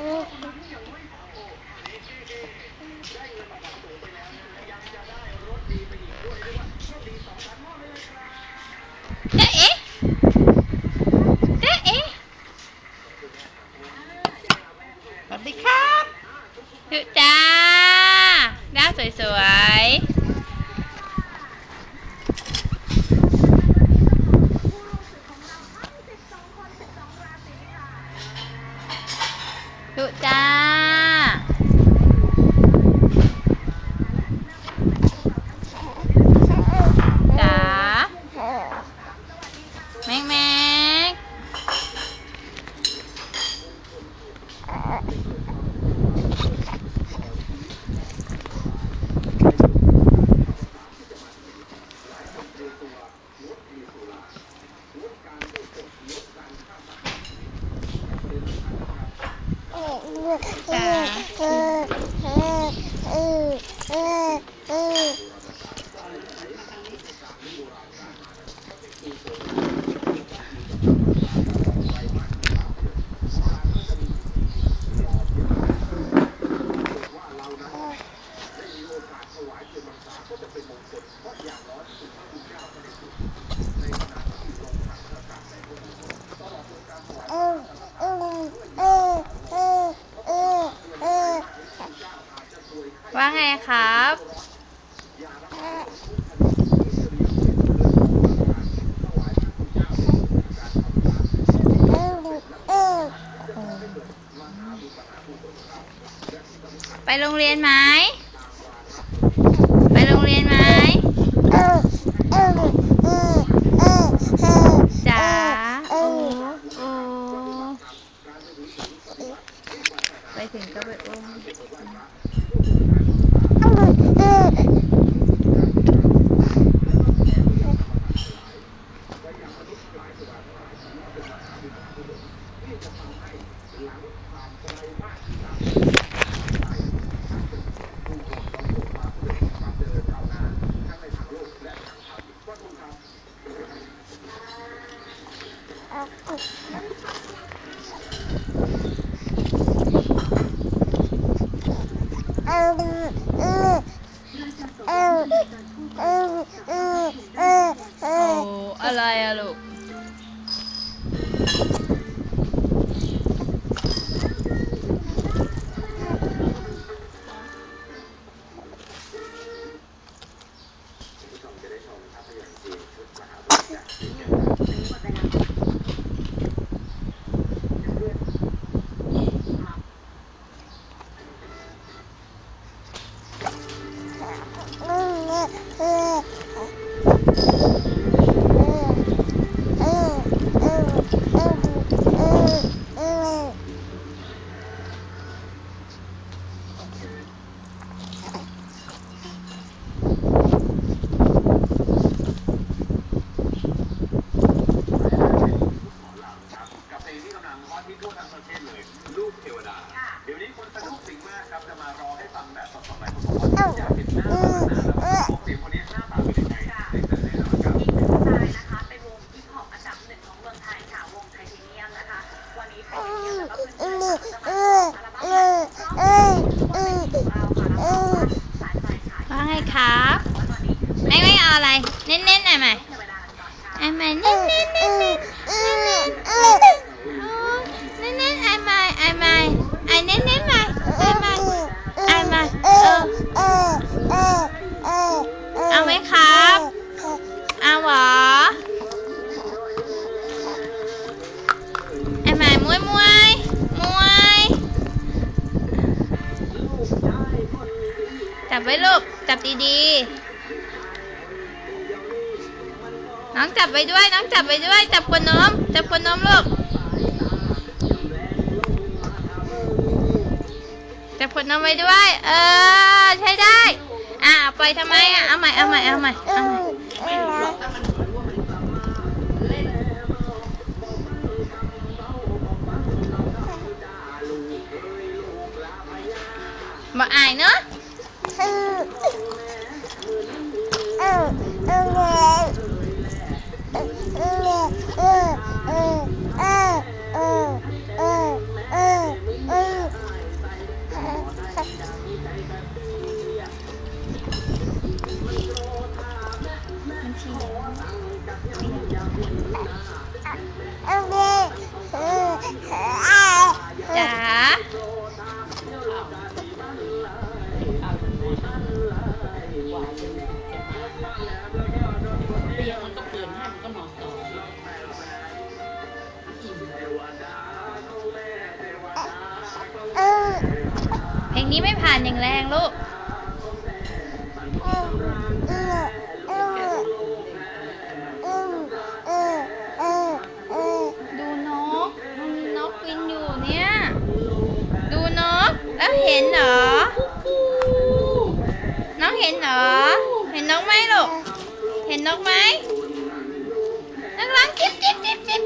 จ๊เอ๋เจ๊เสวัสดีครับจุจ้า จ้า จ๋า แม็กแม็ก Uh, ว่าไงครับ ไปโรงเรียนไหม ไปโรงเรียนไหมจ๋าโอ้โอ้ไปถึงก็ไปอุ้ม โอ้อะไรอะลูกกับ จับดีๆ น้องจับไปด้วย น้องจับไปด้วย จับขวดนมจับขวดนมลูก จับขวดนมไปด้วย เออ ใช้ได้ อะเอาไปทำไมอะ เอาใหม่ เอาใหม่ เอาใหม่ เอาใหม่บอกอายเนอะ หรือวายใช่ไหมเตียงมันก็เกินห้ามันก็นอนต่อเพลงนี้ไม่ผ่านอย่างแรงลูกดูนกนกกินอยู่เนี่ย ดูนกแล้วเห็นเหรอ เห็นเหรอ เห็นนกไหมลูก เห็นนกไหมนักร้องจิ๊บจิ๊บจิ๊บจิ๊บ